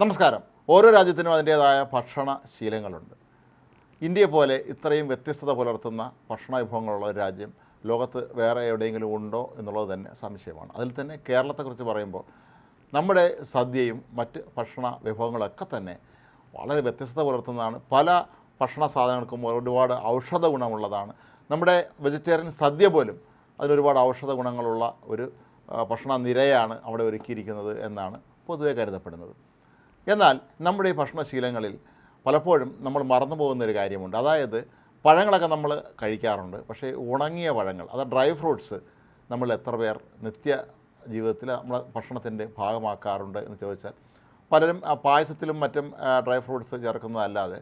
നമസ്കാരം. ഓരോ രാജ്യത്തിനും അതിന്റേതായ ഭക്ഷണ ശീലങ്ങളുണ്ട്. ഇന്ത്യയെ പോലെ ഇത്രയും വ്യത്യസ്തത പുലർത്തുന്ന ഭക്ഷണ വിഭവങ്ങളുള്ള ഒരു രാജ്യം ലോകത്ത് വേറെ എവിടെയെങ്കിലും ഉണ്ടോ എന്നുള്ളത് തന്നെ സംശയമാണ്. അതിൽ തന്നെ കേരളത്തെക്കുറിച്ച് പറയുമ്പോൾ നമ്മുടെ സദ്യയും മറ്റ് ഭക്ഷണ വിഭവങ്ങളൊക്കെ തന്നെ വളരെ വ്യത്യസ്തത പുലർത്തുന്നതാണ്. പല ഭക്ഷണ സാധനങ്ങൾക്കും ഒരുപാട് ഔഷധ ഗുണമുള്ളതാണ്. നമ്മുടെ വെജിറ്റേറിയൻ സദ്യ പോലും അതിനൊരുപാട് ഔഷധ ഗുണങ്ങളുള്ള ഒരു ഭക്ഷണ നിരയാണ് അവിടെ ഒരുക്കിയിരിക്കുന്നത് എന്നാണ് പൊതുവെ കരുതപ്പെടുന്നത്. എന്നാൽ നമ്മുടെ ഈ ഭക്ഷണശീലങ്ങളിൽ പലപ്പോഴും നമ്മൾ മറന്നു പോകുന്നൊരു കാര്യമുണ്ട്. അതായത് പഴങ്ങളൊക്കെ നമ്മൾ കഴിക്കാറുണ്ട്. പക്ഷേ ഉണങ്ങിയ പഴങ്ങൾ അതായത് ഡ്രൈ ഫ്രൂട്ട്സ് നമ്മൾ എത്ര പേർ നിത്യ ജീവിതത്തിൽ നമ്മൾ ഭക്ഷണത്തിന്റെ ഭാഗമാക്കാറുണ്ട് എന്ന് ചോദിച്ചാൽ പലരും പായസത്തിലും മറ്റും ഡ്രൈ ഫ്രൂട്ട്സ് ചേർക്കുന്നതല്ലാതെ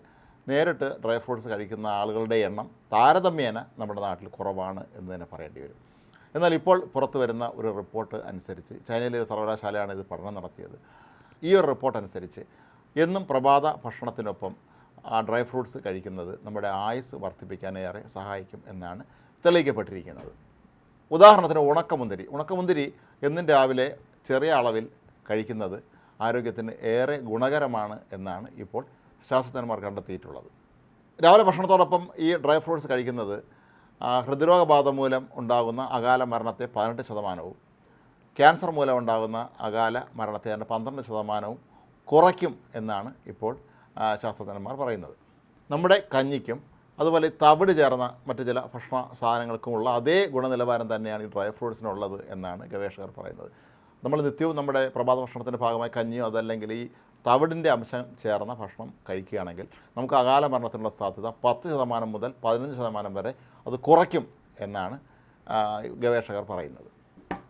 നേരിട്ട് ഡ്രൈ ഫ്രൂട്ട്സ് കഴിക്കുന്ന ആളുകളുടെ എണ്ണം താരതമ്യേന നമ്മുടെ നാട്ടിൽ കുറവാണ് എന്ന് തന്നെ പറയേണ്ടി വരും. എന്നാൽ ഇപ്പോൾ പുറത്തു വരുന്ന ഒരു റിപ്പോർട്ട് അനുസരിച്ച് ചൈനയിലെ സർവകലാശാലയാണ് ഇത് പഠനം നടത്തിയത്. ഈ ഒരു റിപ്പോർട്ട് അനുസരിച്ച് എന്നും പ്രഭാത ഭക്ഷണത്തിനൊപ്പം ആ ഡ്രൈ ഫ്രൂട്ട്സ് കഴിക്കുന്നത് നമ്മുടെ ആയുസ് വർദ്ധിപ്പിക്കാനേറെ സഹായിക്കും എന്നാണ് തെളിയിക്കപ്പെട്ടിരിക്കുന്നത്. ഉദാഹരണത്തിന് ഉണക്കമുന്തിരി. ഉണക്കമുന്തിരി എന്നും രാവിലെ ചെറിയ അളവിൽ കഴിക്കുന്നത് ആരോഗ്യത്തിന് ഏറെ ഗുണകരമാണ് എന്നാണ് ഇപ്പോൾ ശാസ്ത്രജ്ഞന്മാർ കണ്ടെത്തിയിട്ടുള്ളത്. രാവിലെ ഭക്ഷണത്തോടൊപ്പം ഈ ഡ്രൈ ഫ്രൂട്ട്സ് കഴിക്കുന്നത് ഹൃദ്രോഗബാധ മൂലം ഉണ്ടാകുന്ന അകാല മരണത്തെ പതിനെട്ട് ശതമാനവും ക്യാൻസർ മൂലം ഉണ്ടാകുന്ന അകാല മരണത്തെ അതിന്റെ പന്ത്രണ്ട് ശതമാനവും കുറയ്ക്കും എന്നാണ് ഇപ്പോൾ ശാസ്ത്രജ്ഞന്മാർ പറയുന്നത്. നമ്മുടെ കഞ്ഞിക്കും അതുപോലെ തവിട് ചേർന്ന മറ്റു ചില ഭക്ഷണ സാധനങ്ങൾക്കുമുള്ള അതേ ഗുണനിലവാരം തന്നെയാണ് ഈ ഡ്രൈ ഫ്രൂട്ട്സിനുള്ളത് എന്നാണ് ഗവേഷകർ പറയുന്നത്. നമ്മൾ നിത്യവും നമ്മുടെ പ്രഭാത ഭക്ഷണത്തിന്റെ ഭാഗമായി കഞ്ഞിയോ അതല്ലെങ്കിൽ ഈ തവിടിന്റെ അംശം ചേർന്ന ഭക്ഷണം കഴിക്കുകയാണെങ്കിൽ നമുക്ക് അകാല മരണത്തിനുള്ള സാധ്യത പത്ത് ശതമാനം മുതൽ പതിനഞ്ച് ശതമാനം വരെ അത് കുറയ്ക്കും എന്നാണ് ഗവേഷകർ പറയുന്നത്.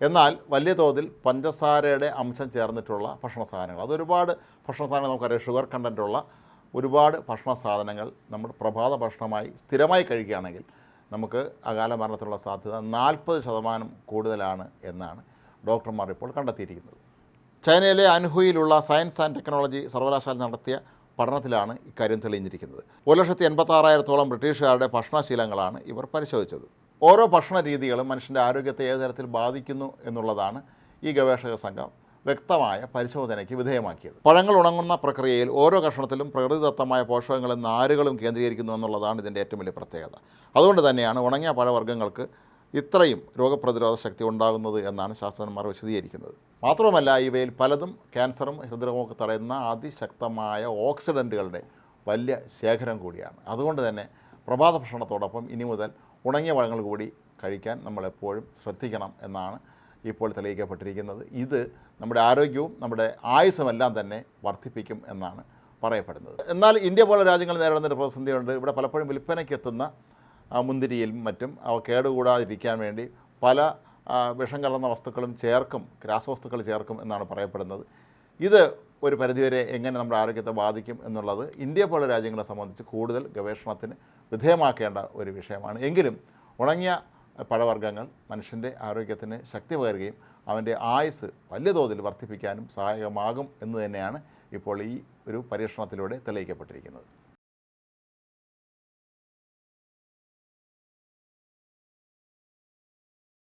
എന്നാൽ വലിയ തോതിൽ പഞ്ചസാരയുടെ അംശം ചേർന്നിട്ടുള്ള ഭക്ഷണ സാധനങ്ങൾ. അതൊരുപാട് ഭക്ഷണ സാധനങ്ങൾ നമുക്കറിയാം. ഷുഗർ കണ്ടന്റുള്ള ഒരുപാട് ഭക്ഷണ സാധനങ്ങൾ നമ്മൾ പ്രഭാത ഭക്ഷണമായി സ്ഥിരമായി കഴിക്കുകയാണെങ്കിൽ നമുക്ക് അകാല മരണത്തിനുള്ള സാധ്യത നാൽപ്പത് ശതമാനം കൂടുതലാണ് എന്നാണ് ഡോക്ടർമാർ ഇപ്പോൾ കണ്ടെത്തിയിരിക്കുന്നത്. ചൈനയിലെ അൻഹുയിലുള്ള സയൻസ് ആൻഡ് ടെക്നോളജി സർവകലാശാല നടത്തിയ പഠനത്തിലാണ് ഇക്കാര്യം തെളിഞ്ഞിരിക്കുന്നത്. ഒരു ലക്ഷത്തി എൺപത്താറായിരത്തോളം ബ്രിട്ടീഷുകാരുടെ ഭക്ഷണശീലങ്ങളാണ് ഇവർ പരിശോധിച്ചത്. ഓരോ ഭക്ഷണ രീതികളും മനുഷ്യന്റെ ആരോഗ്യത്തെ ഏത് തരത്തിൽ ബാധിക്കുന്നു എന്നുള്ളതാണ് ഈ ഗവേഷക സംഘം വ്യക്തമായ പരിശോധനയ്ക്ക് വിധേയമാക്കിയത്. പഴങ്ങൾ ഉണങ്ങുന്ന പ്രക്രിയയിൽ ഓരോ കഷണത്തിലും പ്രകൃതിദത്തമായ പോഷകങ്ങളും നാരുകളും കേന്ദ്രീകരിക്കുന്നു എന്നുള്ളതാണ് ഇതിന്റെ ഏറ്റവും വലിയ പ്രത്യേകത. അതുകൊണ്ട് തന്നെയാണ് ഉണങ്ങിയ പഴവർഗങ്ങൾക്ക് ഇത്രയും രോഗപ്രതിരോധ ശക്തി ഉണ്ടാകുന്നത് എന്നാണ് ശാസ്ത്രജ്ഞന്മാർ വിശദീകരിക്കുന്നത്. മാത്രവുമല്ല ഇവയിൽ പലതും ക്യാൻസറും ഹൃദ്രോഗമൊക്കെ തടയുന്ന അതിശക്തമായ ഓക്സിഡന്റുകളുടെ വലിയ ശേഖരം കൂടിയാണ്. അതുകൊണ്ട് തന്നെ പ്രഭാത ഭക്ഷണത്തോടൊപ്പം ഇനി മുതൽ ഉണങ്ങിയ പഴങ്ങൾ കൂടി കഴിക്കാൻ നമ്മളെപ്പോഴും ശ്രദ്ധിക്കണം എന്നാണ് ഇപ്പോൾ തെളിയിക്കപ്പെട്ടിരിക്കുന്നത്. ഇത് നമ്മുടെ ആരോഗ്യവും നമ്മുടെ ആയുസ്സുമെല്ലാം തന്നെ വർദ്ധിപ്പിക്കും എന്നാണ് പറയപ്പെടുന്നത്. എന്നാൽ ഇന്ത്യ പോലെ രാജ്യങ്ങൾ നേരിടുന്ന ഒരു പ്രതിസന്ധിയുണ്ട്. ഇവിടെ പലപ്പോഴും വിൽപ്പനയ്ക്ക് എത്തുന്ന ആ, മുന്തിരിയിലും മറ്റും അവ കേടുകൂടാതിരിക്കാൻ വേണ്ടി പല വിഷം കലർന്ന വസ്തുക്കളും ചേർക്കും രാസവസ്തുക്കൾ ചേർക്കും എന്നാണ് പറയപ്പെടുന്നത്. ഇത് ഒരു പരിധിവരെ എങ്ങനെ നമ്മുടെ ആരോഗ്യത്തെ ബാധിക്കും എന്നുള്ളത് ഇന്ത്യ പോലെ രാജ്യങ്ങളെ സംബന്ധിച്ച് കൂടുതൽ ഗവേഷണത്തിന് വിധേയമാക്കേണ്ട ഒരു വിഷയമാണ്. എങ്കിലും ഉണങ്ങിയ പഴവർഗങ്ങൾ മനുഷ്യന്റെ ആരോഗ്യത്തിന് ശക്തി പകരുകയും അവന്റെ ആയുസ് വലിയ തോതിൽ വർദ്ധിപ്പിക്കാനും സഹായകമാകും എന്ന് തന്നെയാണ് ഇപ്പോൾ ഈ ഒരു പരീക്ഷണത്തിലൂടെ തെളിയിക്കപ്പെട്ടിരിക്കുന്നത്.